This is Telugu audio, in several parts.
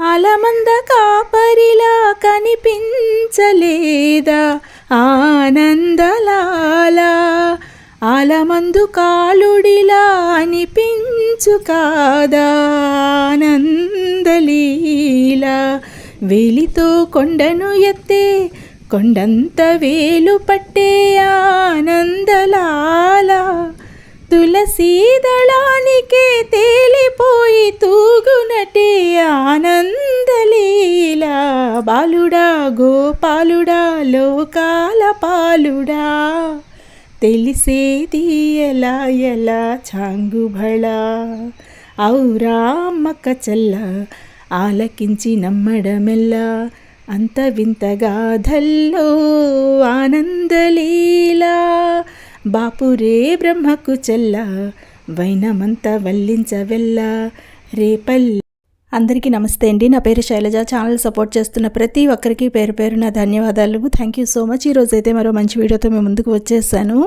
అలమంద కాపరిలా కనిపించలేదా? ఆనందలాల అలమందు కాలుడిలా అనిపించు కాదా? ఆనందలీల వేలితో కొండను ఎత్తే కొండంత వేలు పట్టే ఆనందలాల తులసీదళానికే తేలిపోయి తూ తూగునటే ఆనందలీల. బాలుడా గోపాలుడా లోకాల పాలుడా. తెలిసేది ఎలా ఎలా చాంగుబళ ఔరా చెల్ల ఆలకించి నమ్మడమెల్లా. అంత వింతగాధల్లో ఆనందలీలా. బాపురే బ్రహ్మకు చెల్ల వైనమంత వల్లించవెల్ల. రేపల్లి అందరికీ నమస్తే అండి. నా పేరు శైలజ. ఛానల్ సపోర్ట్ చేస్తున్న ప్రతి ఒక్కరికి పేరు పేరు నా ధన్యవాదాలు. థ్యాంక్ యూ సో మచ్ ఈరోజు అయితే మరో మంచి వీడియోతో మేము ముందుకు వచ్చేసాను.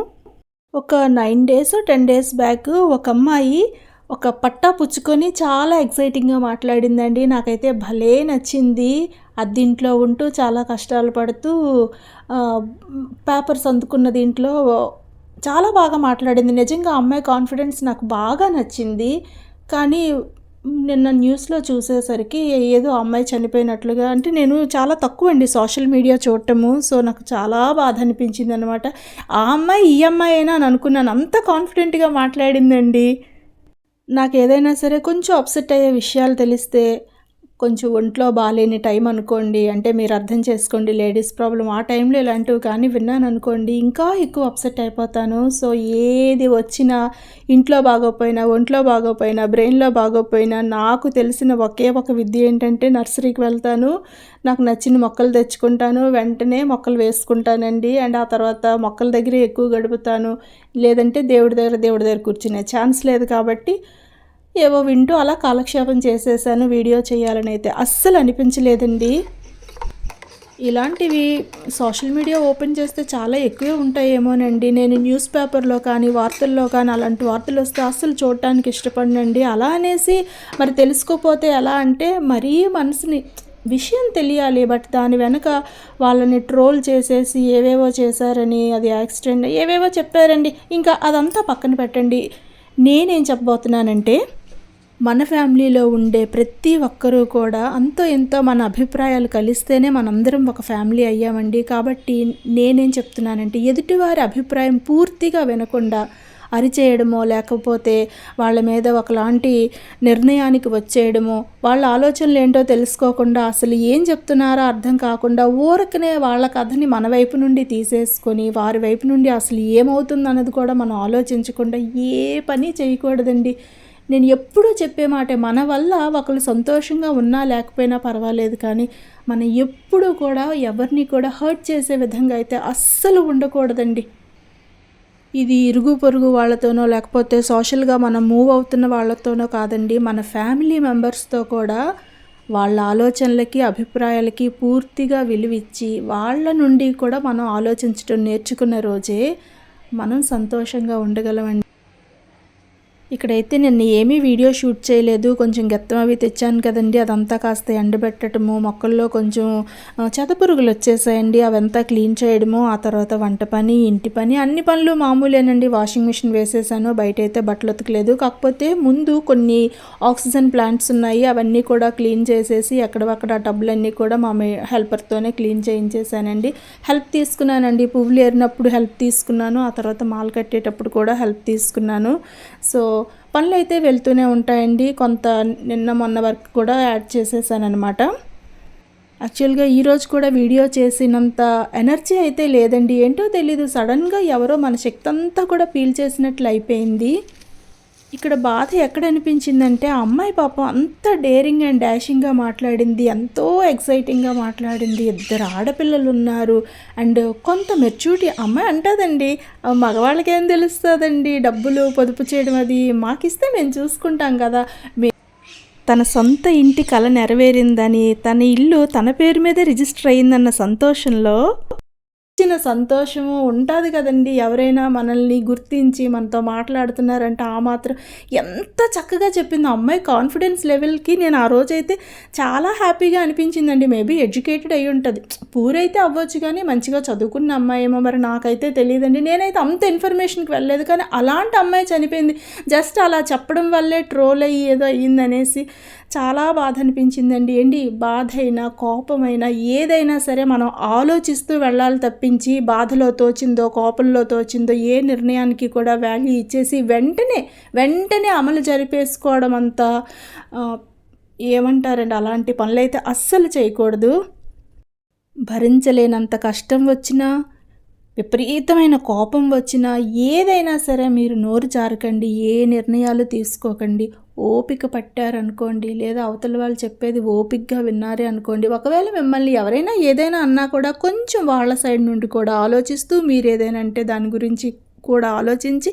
ఒక nine days ten days back ఒక అమ్మాయి ఒక పట్టా పుచ్చుకొని చాలా ఎక్సైటింగ్గా మాట్లాడిందండి. నాకైతే భలే నచ్చింది. అద్దింట్లో ఉంటూ చాలా కష్టాలు పడుతూ పేపర్స్ అందుకున్న దీంట్లో చాలా బాగా మాట్లాడింది. నిజంగా అమ్మాయి కాన్ఫిడెన్స్ నాకు బాగా నచ్చింది. కానీ నిన్న న్యూస్లో చూసేసరికి ఏదో అమ్మాయి చనిపోయినట్లుగా అంటే నేను చాలా తక్కువ అండి సోషల్ మీడియా చూడటము సో నాకు చాలా బాధ అనిపించింది అనమాట ఆ అమ్మాయి ఈ అమ్మాయి అయినా అని అనుకున్నాను. అంత కాన్ఫిడెంట్గా మాట్లాడిందండి. నాకు ఏదైనా సరే కొంచెం అప్సెట్ అయ్యే విషయాలు తెలిస్తే కొంచెం ఒంట్లో బాగాలేని టైం అనుకోండి అంటే మీరు అర్థం చేసుకోండి లేడీస్ ప్రాబ్లం. ఆ టైంలో ఇలాంటివి కానీ విన్నాను అనుకోండి ఇంకా ఎక్కువ అప్సెట్ అయిపోతాను. సో ఏది వచ్చినా ఇంట్లో బాగోపోయినా ఒంట్లో బాగోపోయినా బ్రెయిన్లో బాగోపోయినా నాకు తెలిసిన ఒకే ఒక విద్య ఏంటంటే నర్సరీకి వెళ్తాను. నాకు నచ్చిన మొక్కలు తెచ్చుకుంటాను. వెంటనే మొక్కలు వేసుకుంటానండి. అండ్ ఆ తర్వాత మొక్కల దగ్గర ఎక్కువ గడుపుతాను. లేదంటే దేవుడి దగ్గర దేవుడి దగ్గర కూర్చునే ఛాన్స్ లేదు కాబట్టి ఏవో వింటూ అలా కాలక్షేపం చేసేసాను వీడియో చేయాలని అయితే. అస్సలు అనిపించలేదండి. ఇలాంటివి సోషల్ మీడియా ఓపెన్ చేస్తే చాలా ఎక్కువే ఉంటాయేమోనండి. నేను న్యూస్ పేపర్లో కానీ వార్తల్లో కానీ అలాంటి వార్తలు వస్తే అస్సలు చూడటానికి ఇష్టపడినండి. అలా అనేసి మరి తెలుసుకోపోతే ఎలా అంటే మరీ మనసుని విషయం తెలియాలి బట్ దాని వెనక వాళ్ళని ట్రోల్ చేసేసి ఏవేవో చేశారని అది యాక్సిడెంట్ ఏవేవో చెప్పారండి. ఇంకా అదంతా పక్కన పెట్టండి. నేనేం చెప్పబోతున్నానంటే మన ఫ్యామిలీలో ఉండే ప్రతి ఒక్కరూ కూడా అంతో ఎంతో మన అభిప్రాయాలు కలిస్తేనే మనందరం ఒక ఫ్యామిలీ అయ్యామండి. కాబట్టి నేనేం చెప్తున్నానంటే ఎదుటివారి అభిప్రాయం పూర్తిగా వినకుండా అరిచేయడమో లేకపోతే వాళ్ళ మీద ఒకలాంటి నిర్ణయానికి వచ్చేయడమో వాళ్ళ ఆలోచనలు ఏంటో తెలుసుకోకుండా అసలు ఏం చెప్తున్నారో అర్థం కాకుండా ఊరకనే వాళ్ళ కథని మన వైపు నుండి తీసేసుకొని వారి వైపు నుండి అసలు ఏమవుతుందన్నది కూడా మనం ఆలోచించకుండా ఏ పని చేయకూడదండి. నేను ఎప్పుడూ చెప్పే మాట మన వల్ల ఒకళ్ళు సంతోషంగా ఉన్నా లేకపోయినా పర్వాలేదు కానీ మనం ఎప్పుడూ కూడా ఎవరిని కూడా హర్ట్ చేసే విధంగా అయితే అస్సలు ఉండకూడదండి. ఇది ఇరుగు పొరుగు వాళ్ళతోనో లేకపోతే సోషల్గా మనం మూవ్ అవుతున్న వాళ్ళతోనో కాదండి. మన ఫ్యామిలీ మెంబర్స్తో కూడా వాళ్ళ ఆలోచనలకి అభిప్రాయాలకి పూర్తిగా విలువిచ్చి వాళ్ళ నుండి కూడా మనం ఆలోచించడం నేర్చుకున్న రోజే మనం సంతోషంగా ఉండగలమండి. ఇక్కడైతే నేను ఏమీ వీడియో షూట్ చేయలేదు. కొంచెం గెత్తం అవి తెచ్చాను కదండి. అదంతా కాస్త ఎండబెట్టడము మొక్కల్లో కొంచెం చెదపురుగులు వచ్చేసాయండి. అవంతా క్లీన్ చేయడము ఆ తర్వాత వంట పని ఇంటి పని అన్ని పనులు మామూలేనండి. వాషింగ్ మిషన్ వేసేసాను బయట అయితే బట్టలు ఉతకలేదు. కాకపోతే ముందు కొన్ని ఆక్సిజన్ ప్లాంట్స్ ఉన్నాయి. అవన్నీ కూడా క్లీన్ చేసేసి ఎక్కడవక్కడ టబ్బులన్నీ కూడా మా హెల్పర్తోనే క్లీన్ చేయించేసానండి. హెల్ప్ తీసుకున్నానండి. పువ్వులు ఏరినప్పుడు హెల్ప్ తీసుకున్నాను. ఆ తర్వాత మాల్ కట్టేటప్పుడు కూడా హెల్ప్ తీసుకున్నాను. సో పనులు అయితే వెళ్తూనే ఉంటాయండి. కొంత నిన్న మొన్న వరకు కూడా యాడ్ చేసేసాను అనమాట యాక్చువల్గా ఈరోజు కూడా వీడియో చేసినంత ఎనర్జీ అయితే లేదండి. ఏంటో తెలీదు. సడన్గా ఎవరో మన శక్తి అంతా కూడా పీల్ చేసినట్లు అయిపోయింది. ఇక్కడ బాధ ఎక్కడ అనిపించిందంటే ఆ అమ్మాయి పాపం అంత డేరింగ్ అండ్ డాషింగ్గా మాట్లాడింది ఎంతో ఎక్సైటింగ్గా మాట్లాడింది. ఇద్దరు ఆడపిల్లలు ఉన్నారు అండ్ కొంత మెచ్యూరిటీ అమ్మాయి అంటుందండి మగవాళ్ళకి ఏం తెలుస్తుందండి డబ్బులు పొదుపు చేయడం అది. మాకిస్తే మేము చూసుకుంటాం కదా. మే తన సొంత ఇంటి కళ నెరవేరిందని తన ఇల్లు తన పేరు మీదే రిజిస్టర్ అయిందన్న సంతోషంలో ఇచ్చిన సంతోషము ఉంటుంది కదండి. ఎవరైనా మనల్ని గుర్తించి మనతో మాట్లాడుతున్నారంటే ఆ మాత్రం ఎంత చక్కగా చెప్పింది. ఆ అమ్మాయి కాన్ఫిడెన్స్ లెవెల్కి నేను ఆ రోజైతే చాలా హ్యాపీగా అనిపించిందండి. మేబీ ఎడ్యుకేటెడ్ అయి ఉంటుంది. పూరైతే అవ్వచ్చు కానీ మంచిగా చదువుకున్న అమ్మాయి ఏమో మరి నాకైతే తెలియదండి. నేనైతే అంత ఇన్ఫర్మేషన్కి వెళ్ళలేదు కానీ అలాంటి అమ్మాయి చనిపోయింది. జస్ట్ అలా చెప్పడం వల్లే ట్రోల్ అయ్యి ఏదో అయ్యిందనేసి చాలా బాధ అనిపించిందండి. ఏంటి? బాధ అయినా కోపమైనా ఏదైనా సరే మనం ఆలోచిస్తూ వెళ్ళాలి తప్పి తప్పించి బాధలో తోచిందో కోపంలో తోచిందో ఏ నిర్ణయానికి కూడా వాల్యూ ఇచ్చేసి వెంటనే వెంటనే అమలు జరిపేసుకోవడం అంతా ఏమంటారండి? అలాంటి పనులైతే అస్సలు చేయకూడదు. భరించలేనంత కష్టం వచ్చినా విపరీతమైన కోపం వచ్చినా ఏదైనా సరే మీరు నోరు జారకండి ఏ నిర్ణయాలు తీసుకోకండి. ఓపిక పట్టారనుకోండి లేదా అవతల వాళ్ళు చెప్పేది ఓపికగా విన్నారే అనుకోండి ఒకవేళ మిమ్మల్ని ఎవరైనా ఏదైనా అన్నా కూడా కొంచెం వాళ్ళ సైడ్ నుండి కూడా ఆలోచిస్తూ మీరు ఏదైనా అంటే దాని గురించి కూడా ఆలోచించి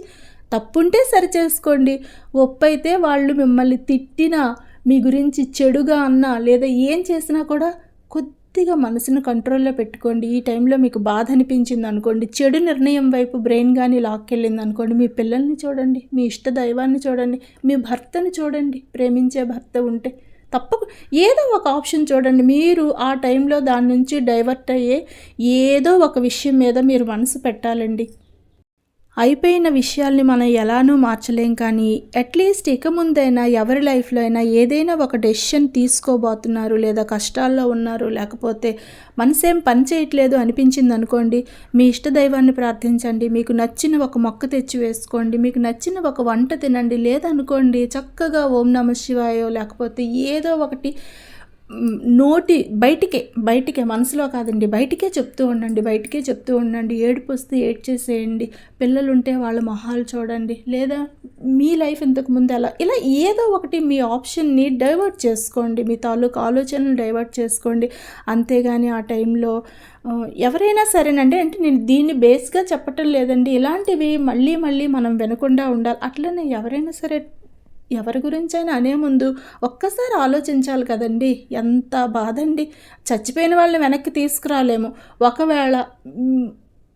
తప్పుంటే సరి చేసుకోండి. ఒప్పైతే వాళ్ళు మిమ్మల్ని తిట్టినా మీ గురించి చెడుగా అన్నా లేదా ఏం చేసినా కూడా కొద్ది పూర్తిగా మనసును కంట్రోల్లో పెట్టుకోండి. ఈ టైంలో మీకు బాధ అనిపించింది అనుకోండి. చెడు నిర్ణయం వైపు బ్రెయిన్ కానీ లాక్కెళ్ళింది అనుకోండి. మీ పిల్లల్ని చూడండి. మీ ఇష్ట దైవాన్ని చూడండి. మీ భర్తని చూడండి. ప్రేమించే భర్త ఉంటే తప్పకు ఏదో ఒక ఆప్షన్ చూడండి. మీరు ఆ టైంలో దాని నుంచి డైవర్ట్ అయ్యే ఏదో ఒక విషయం మీద మీరు మనసు పెట్టాలండి. అయిపోయిన విషయాల్ని మనం ఎలానూ మార్చలేం కానీ అట్లీస్ట్ ఇక ముందైనా ఎవరి లైఫ్లో అయినా ఏదైనా ఒక డెసిషన్ తీసుకోబోతున్నారు లేదా కష్టాల్లో ఉన్నారు లేకపోతే మనసేం పని చేయట్లేదు అనిపించింది అనుకోండి మీ ఇష్ట దైవాన్ని ప్రార్థించండి మీకు నచ్చిన ఒక మొక్క తెచ్చి వేసుకోండి మీకు నచ్చిన ఒక వంట తినండి లేదనుకోండి చక్కగా ఓం నమ శివాయో లేకపోతే ఏదో ఒకటి నోటి బయటికే బయటికే మనసులో కాదండి బయటికే చెప్తూ ఉండండి బయటికే చెప్తూ ఉండండి ఏడుపు వస్తే ఏడ్చేసేయండి పిల్లలు ఉంటే వాళ్ళ మొహాలు చూడండి లేదా మీ లైఫ్ ఇంతకు ముందు ఎలా ఇలా ఏదో ఒకటి మీ ఆప్షన్ని డైవర్ట్ చేసుకోండి మీ తాలూకు ఆలోచనలు డైవర్ట్ చేసుకోండి. అంతేగాని ఆ టైంలో ఎవరైనా సరేనండి అంటే నేను దీన్ని బేస్గా చెప్పటం లేదండి ఇలాంటివి మళ్ళీ మళ్ళీ మనం వినకుండా ఉండాలి అట్లనే ఎవరైనా సరే ఎవరి గురించైనా అనే ముందు ఒక్కసారి ఆలోచించాలి కదండి. ఎంత బాధ అండి చచ్చిపోయిన వాళ్ళని వెనక్కి తీసుకురాలేము. ఒకవేళ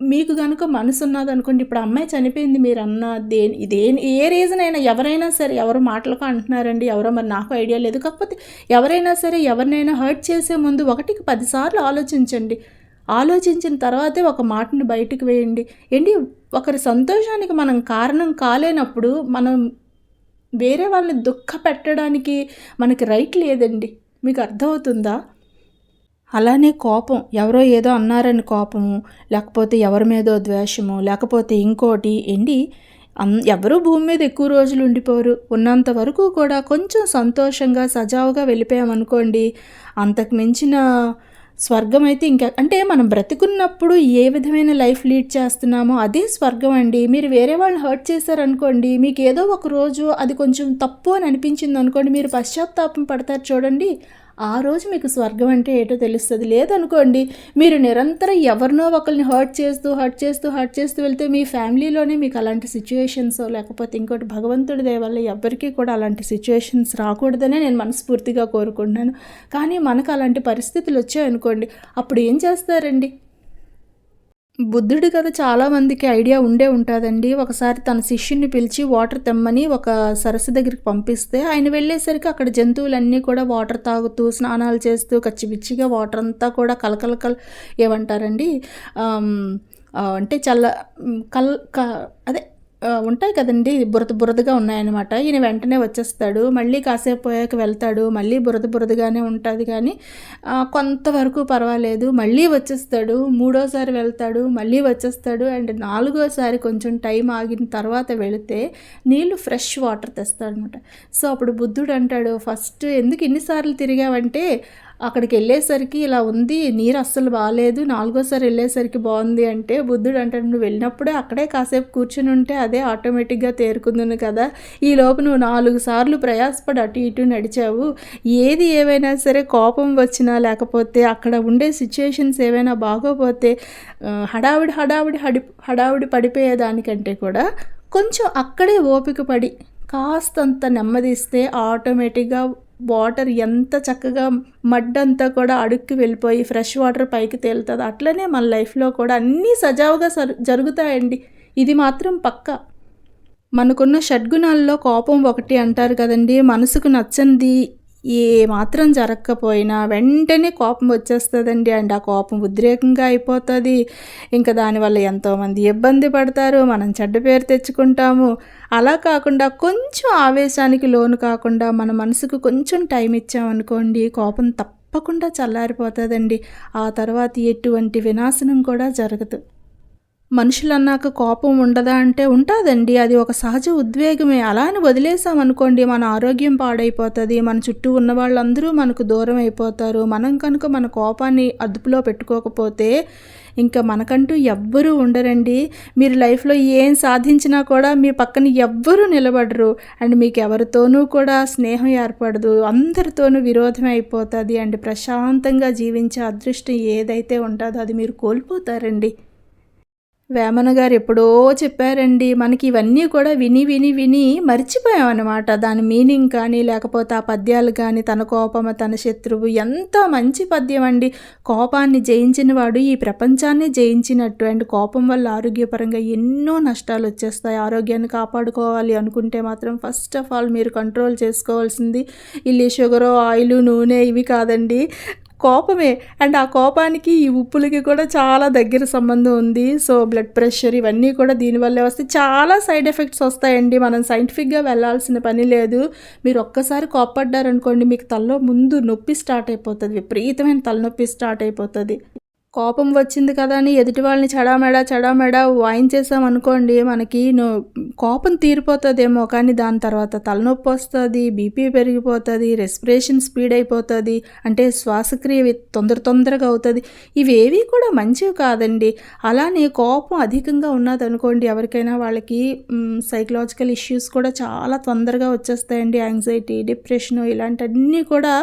మీకు కనుక మనసు ఉన్నదనుకోండి ఇప్పుడు అమ్మాయి చనిపోయింది మీరు అన్న దేని ఇదేని ఏ రీజన్ అయినా ఎవరైనా సరే ఎవరు మాటలకు అంటున్నారండి ఎవరో మరి నాకు ఐడియా లేదు. కాకపోతే ఎవరైనా సరే ఎవరినైనా హర్ట్ చేసే ముందు ఒకటికి పదిసార్లు ఆలోచించండి. ఆలోచించిన తర్వాతే ఒక మాటని బయటకు వేయండి. ఏంటి? ఒకరి సంతోషానికి మనం కారణం కాలేనప్పుడు మనం వేరే వాళ్ళని దుఃఖ పెట్టడానికి మనకి రైట్ లేదండి. మీకు అర్థమవుతుందా? అలానే కోపం. ఎవరో ఏదో అన్నారని కోపము లేకపోతే ఎవరి మీదో ద్వేషము లేకపోతే ఇంకోటి ఎండి అన్ ఎవరూ భూమి మీద ఎక్కువ రోజులు ఉండిపోరు. ఉన్నంత వరకు కూడా కొంచెం సంతోషంగా సజావుగా వెళ్ళిపోయామనుకోండి అంతకు మించిన స్వర్గం అయితే ఇంకా అంటే మనం బ్రతికున్నప్పుడు ఏ విధమైన లైఫ్ లీడ్ చేస్తున్నామో అదే స్వర్గం అండి. మీరు వేరే వాళ్ళని హర్ట్ చేశారనుకోండి మీకు ఏదో ఒక రోజు అది కొంచెం తప్పు అని అనిపించింది అనుకోండి మీరు పశ్చాత్తాపం పడతారు చూడండి. ఆ రోజు మీకు స్వర్గం అంటే ఏటో తెలుస్తుంది. లేదనుకోండి మీరు నిరంతరం ఎవరినో ఒకరిని హర్ట్ చేస్తూ హర్ట్ చేస్తూ హర్ట్ చేస్తూ వెళ్తే మీ ఫ్యామిలీలోనే మీకు అలాంటి సిచ్యువేషన్స్ లేకపోతే ఇంకోటి భగవంతుడి దయ వల్ల ఎవ్వరికీ కూడా అలాంటి సిచ్యువేషన్స్ రాకూడదనే నేను మనస్ఫూర్తిగా కోరుకుంటున్నాను. కానీ మనకు అలాంటి పరిస్థితులు వచ్చాయనుకోండి అప్పుడు ఏం చేస్తారండి? బుద్ధుడి కథ చాలామందికి ఐడియా ఉండే ఉంటుందండి. ఒకసారి తన శిష్యుని పిలిచి వాటర్ తెమ్మని ఒక సరస్సు దగ్గరికి పంపిస్తే ఆయన వెళ్ళేసరికి అక్కడ జంతువులన్నీ కూడా వాటర్ తాగుతూ స్నానాలు చేస్తూ కచ్చిపిచ్చిగా వాటర్ అంతా కూడా కలకలకల ఏమంటారండి? అంటే చల్ల కల్ క అదే ఉంటాయి కదండి. బురద బురదగా ఉన్నాయన్నమాట. ఈయన వెంటనే వచ్చేస్తాడు. మళ్ళీ కాసేపు పోయాక వెళ్తాడు. మళ్ళీ బురద బురదగానే ఉంటుంది కానీ కొంతవరకు పర్వాలేదు. మళ్ళీ వచ్చేస్తాడు. మూడోసారి వెళ్తాడు. మళ్ళీ వచ్చేస్తాడు. అండ్ నాలుగోసారి కొంచెం టైం ఆగిన తర్వాత వెళితే నీళ్ళు ఫ్రెష్ వాటర్ తెస్తాడు అనమాట సో అప్పుడు బుద్ధుడు అంటాడు ఫస్ట్ ఎందుకు ఇన్నిసార్లు తిరిగావంటే అక్కడికి వెళ్ళేసరికి ఇలా ఉంది నీరు అస్సలు బాగాలేదు నాలుగోసారి వెళ్ళేసరికి బాగుంది అంటే బుద్ధుడు అంటాడు నువ్వు వెళ్ళినప్పుడే అక్కడే కాసేపు కూర్చుని ఉంటే అదే ఆటోమేటిక్గా తేరుకుందును కదా. ఈ లోపు నువ్వు నాలుగు సార్లు ప్రయాసపడి అటు ఇటు నడిచావు. ఏది ఏవైనా సరే కోపం వచ్చినా లేకపోతే అక్కడ ఉండే సిచ్యుయేషన్స్ ఏవైనా బాగోపోతే హడావిడి హడావిడి హడి హడావిడి పడిపోయేదానికంటే కూడా కొంచెం అక్కడే ఓపిక పడి కాస్తంత నెమ్మదిస్తే ఆటోమేటిక్గా వాటర్ ఎంత చక్కగా మడ్ అంతా కూడా అడుక్కి వెళ్ళిపోయి ఫ్రెష్ వాటర్ పైకి తేలుతుంది. అట్లనే మన లైఫ్లో కూడా అన్నీ సజావుగా సరు జరుగుతాయండి. ఇది మాత్రం పక్క. మనకున్న షడ్గుణాల్లో కోపం ఒకటి అంటారు కదండి మనసుకు నచ్చంది ఏ మాత్రం జరగకపోయినా వెంటనే కోపం వచ్చేస్తుందండి. అండ్ ఆ కోపం ఉద్రేకంగా అయిపోతుంది. ఇంకా దానివల్ల ఎంతోమంది ఇబ్బంది పడతారు. మనం చెడ్డ పేరు తెచ్చుకుంటాము. అలా కాకుండా కొంచెం ఆవేశానికి లోను కాకుండా మన మనసుకు కొంచెం టైం ఇచ్చామనుకోండి కోపం తప్పకుండా చల్లారిపోతుందండి. ఆ తర్వాత ఎటువంటి వినాశనం కూడా జరగదు. మనుషులన్నాక కోపం ఉండదా అంటే ఉంటుందండి. అది ఒక సహజ ఉద్వేగమే. అలా అని వదిలేసామనుకోండి మన ఆరోగ్యం పాడైపోతుంది మన చుట్టూ ఉన్న వాళ్ళందరూ మనకు దూరం అయిపోతారు. మనం కనుక మన కోపాన్ని అదుపులో పెట్టుకోకపోతే ఇంకా మనకంటూ ఎవ్వరూ ఉండరండి. మీరు లైఫ్లో ఏం సాధించినా కూడా మీ పక్కన ఎవ్వరూ నిలబడరు. అండ్ మీకు ఎవరితోనూ కూడా స్నేహం ఏర్పడదు. అందరితోనూ విరోధం అయిపోతుంది. అండ్ ప్రశాంతంగా జీవించే అదృష్టం ఏదైతే ఉంటుందో అది మీరు కోల్పోతారండి. వేమన గారు ఎప్పుడో చెప్పారండి మనకి ఇవన్నీ కూడా విని విని విని మర్చిపోయామన్నమాట. దాని మీనింగ్ కానీ లేకపోతే ఆ పద్యాలు కానీ తన కోపమ తన శత్రువు ఎంత మంచి పద్యం అండి. కోపాన్ని జయించిన వాడు ఈ ప్రపంచాన్ని జయించినట్టు అండ్ కోపం వల్ల ఆరోగ్యపరంగా ఎన్నో నష్టాలు వచ్చేస్తాయి. ఆరోగ్యాన్ని కాపాడుకోవాలి అనుకుంటే మాత్రం ఫస్ట్ ఆఫ్ ఆల్ మీరు కంట్రోల్ చేసుకోవాల్సింది ఇల్లి షుగరు ఆయిల్ నూనె ఇవి కాదండి. కోపమే. అండ్ ఆ కోపానికి ఈ ఉప్పులకి కూడా చాలా దగ్గర సంబంధం ఉంది. సో బ్లడ్ ప్రెషర్ ఇవన్నీ కూడా దీనివల్లే వస్తే చాలా సైడ్ ఎఫెక్ట్స్ వస్తాయండి. మనం సైంటిఫిక్గా వెళ్ళాల్సిన పని లేదు. మీరు ఒక్కసారి కోపడ్డారనుకోండి మీకు తలలో ముందు నొప్పి స్టార్ట్ అయిపోతుంది. విపరీతమైన తలనొప్పి స్టార్ట్ అయిపోతుంది. కోపం వచ్చింది కదా అని ఎదుటి వాళ్ళని చడామెడా చడామెడా వాయించేసాం అనుకోండి మనకి కోపం తీరిపోతుందేమో కానీ దాని తర్వాత తలనొప్పి వస్తుంది బీపీ పెరిగిపోతుంది రెస్పిరేషన్ స్పీడ్ అయిపోతుంది అంటే శ్వాసక్రియ తొందర తొందరగా అవుతుంది. ఇవేవి కూడా మంచివి కాదండి. అలానే కోపం అధికంగా ఉన్నది అనుకోండి ఎవరికైనా వాళ్ళకి సైకలాజికల్ ఇష్యూస్ కూడా చాలా తొందరగా వచ్చేస్తాయండి. యాంగ్జైటీ డిప్రెషన్ ఇలాంటివన్నీ కూడా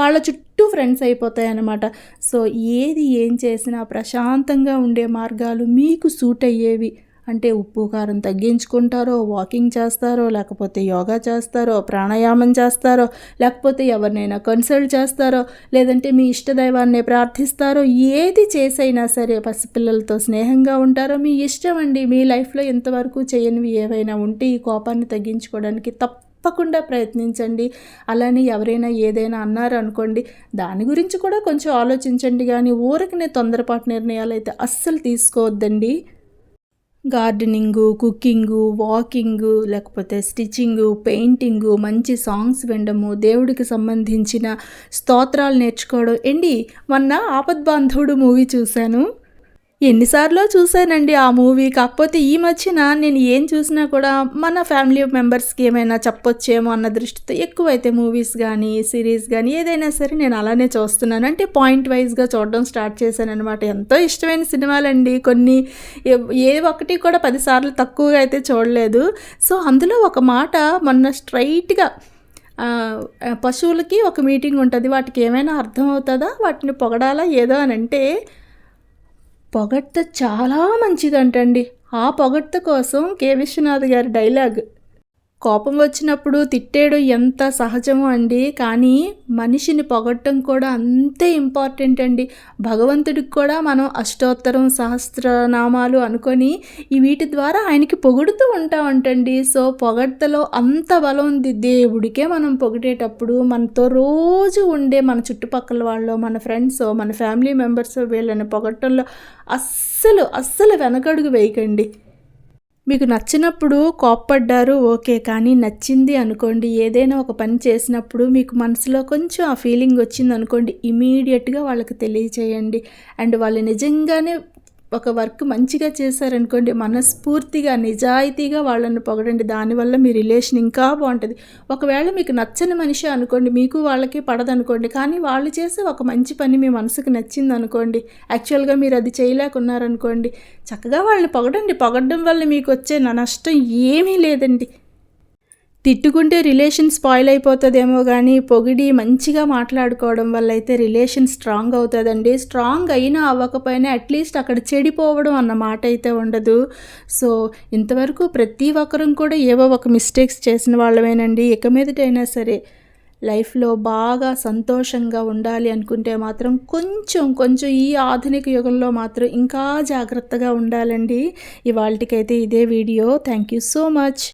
వాళ్ళ చుట్టూ చుట్టూ ఫ్రెండ్స్ అయిపోతాయి అన్నమాట సో ఏది ఏం చేసినా ప్రశాంతంగా ఉండే మార్గాలు మీకు సూట్ అయ్యేవి. అంటే ఉప్పు కారం తగ్గించుకుంటారో వాకింగ్ చేస్తారో లేకపోతే యోగా చేస్తారో ప్రాణాయామం చేస్తారో లేకపోతే ఎవరినైనా కన్సల్ట్ చేస్తారో లేదంటే మీ ఇష్టదైవాన్ని ప్రార్థిస్తారో ఏది చేసైనా సరే పసిపిల్లలతో స్నేహంగా ఉంటారో మీ ఇష్టం అండి. మీ లైఫ్లో ఎంతవరకు చేయనివి ఏవైనా ఉంటే ఈ కోపాన్ని తగ్గించుకోవడానికి తప్ప తప్పకుండా ప్రయత్నించండి. అలానే ఎవరైనా ఏదైనా అన్నారు అనుకోండి దాని గురించి కూడా కొంచెం ఆలోచించండి కానీ ఊరికనే తొందరపాటు నిర్ణయాలు అయితే అస్సలు తీసుకోవద్దండి. గార్డెనింగు కుకింగు వాకింగు లేకపోతే స్టిచ్చింగు పెయింటింగు మంచి సాంగ్స్ వినడము దేవుడికి సంబంధించిన స్తోత్రాలు నేర్చుకోవడం. ఏంటి మొన్న ఆపద్బాంధవుడు మూవీ చూశాను. ఎన్నిసార్లు చూశానండి ఆ మూవీ. కాకపోతే ఈ మధ్యన నేను ఏం చూసినా కూడా మన ఫ్యామిలీ మెంబర్స్కి ఏమైనా చెప్పొచ్చేమో అన్న దృష్టితో ఎక్కువైతే మూవీస్ కానీ సిరీస్ కానీ ఏదైనా సరే నేను అలానే చూస్తున్నాను. అంటే పాయింట్ వైజ్గా చూడడం స్టార్ట్ చేశాను అనమాట ఎంతో ఇష్టమైన సినిమాలండి. కొన్ని ఏ ఒక్కటి కూడా పదిసార్లు తక్కువగా అయితే చూడలేదు. సో అందులో ఒక మాట మొన్న స్ట్రైట్గా పశువులకి ఒక మీటింగ్ ఉంటుంది. వాటికి ఏమైనా అర్థం అవుతుందా వాటిని పొగడాలా? ఏదో అని అంటే పొగడ్త చాలా మంచిదంటండి. ఆ పొగడ్త కోసం కే. విశ్వనాథ్ గారి డైలాగ్. కోపం వచ్చినప్పుడు తిట్టేయడం ఎంత సహజమో అండి. కానీ మనిషిని పొగట్టం కూడా అంతే ఇంపార్టెంట్ అండి. భగవంతుడికి కూడా మనం అష్టోత్తరం సహస్రనామాలు అనుకొని ఈ వీటి ద్వారా ఆయనకి పొగుడుతూ ఉంటామంటండి. సో పొగడ్తలో అంత బలం ఉంది. దేవుడికే మనం పొగిడేటప్పుడు మనతో రోజు ఉండే మన చుట్టుపక్కల వాళ్ళు మన ఫ్రెండ్స్ మన ఫ్యామిలీ మెంబర్స్ వీళ్ళని పొగట్టంలో అస్సలు అస్సలు వెనకడుగు వేయకండి. మీకు నచ్చినప్పుడు కోప్పడ్డారు ఓకే కానీ నచ్చింది అనుకోండి. ఏదైనా ఒక పని చేసినప్పుడు మీకు మనసులో కొంచెం ఆ ఫీలింగ్ వచ్చింది అనుకోండి ఇమీడియట్గా వాళ్ళకి తెలియచేయండి. అండ్ వాళ్ళు నిజంగానే ఒక వర్క్ మంచిగా చేశారనుకోండి మనస్ఫూర్తిగా నిజాయితీగా వాళ్ళని పొగడండి. దానివల్ల మీ రిలేషన్ ఇంకా బాగుంటుంది. ఒకవేళ మీకు నచ్చని మనిషి అనుకోండి మీకు వాళ్ళకి పడదనుకోండి కానీ వాళ్ళు చేసే ఒక మంచి పని మీ మనసుకు నచ్చింది అనుకోండి యాక్చువల్గా మీరు అది చేయలేకున్నారనుకోండి చక్కగా వాళ్ళని పొగడండి. పొగడడం వల్ల మీకు వచ్చే నష్టం ఏమీ లేదండి. తిట్టుకుంటే రిలేషన్ స్పాయిల్ అయిపోతుందేమో కానీ పొగిడి మంచిగా మాట్లాడుకోవడం వల్ల అయితే రిలేషన్ స్ట్రాంగ్ అవుతుందండి. స్ట్రాంగ్ అయినా అవ్వకపోయినా అట్లీస్ట్ అక్కడ చెడిపోవడం అన్న మాట అయితే ఉండదు. సో ఇంతవరకు ప్రతి ఒక్కరం కూడా ఏవో ఒక మిస్టేక్స్ చేసిన వాళ్ళమేనండి. ఇక మీదటైనా సరే లైఫ్లో బాగా సంతోషంగా ఉండాలి అనుకుంటే మాత్రం కొంచెం కొంచెం ఈ ఆధునిక యుగంలో మాత్రం ఇంకా జాగ్రత్తగా ఉండాలండి. ఇవాళకైతే ఇదే video. Thank you so much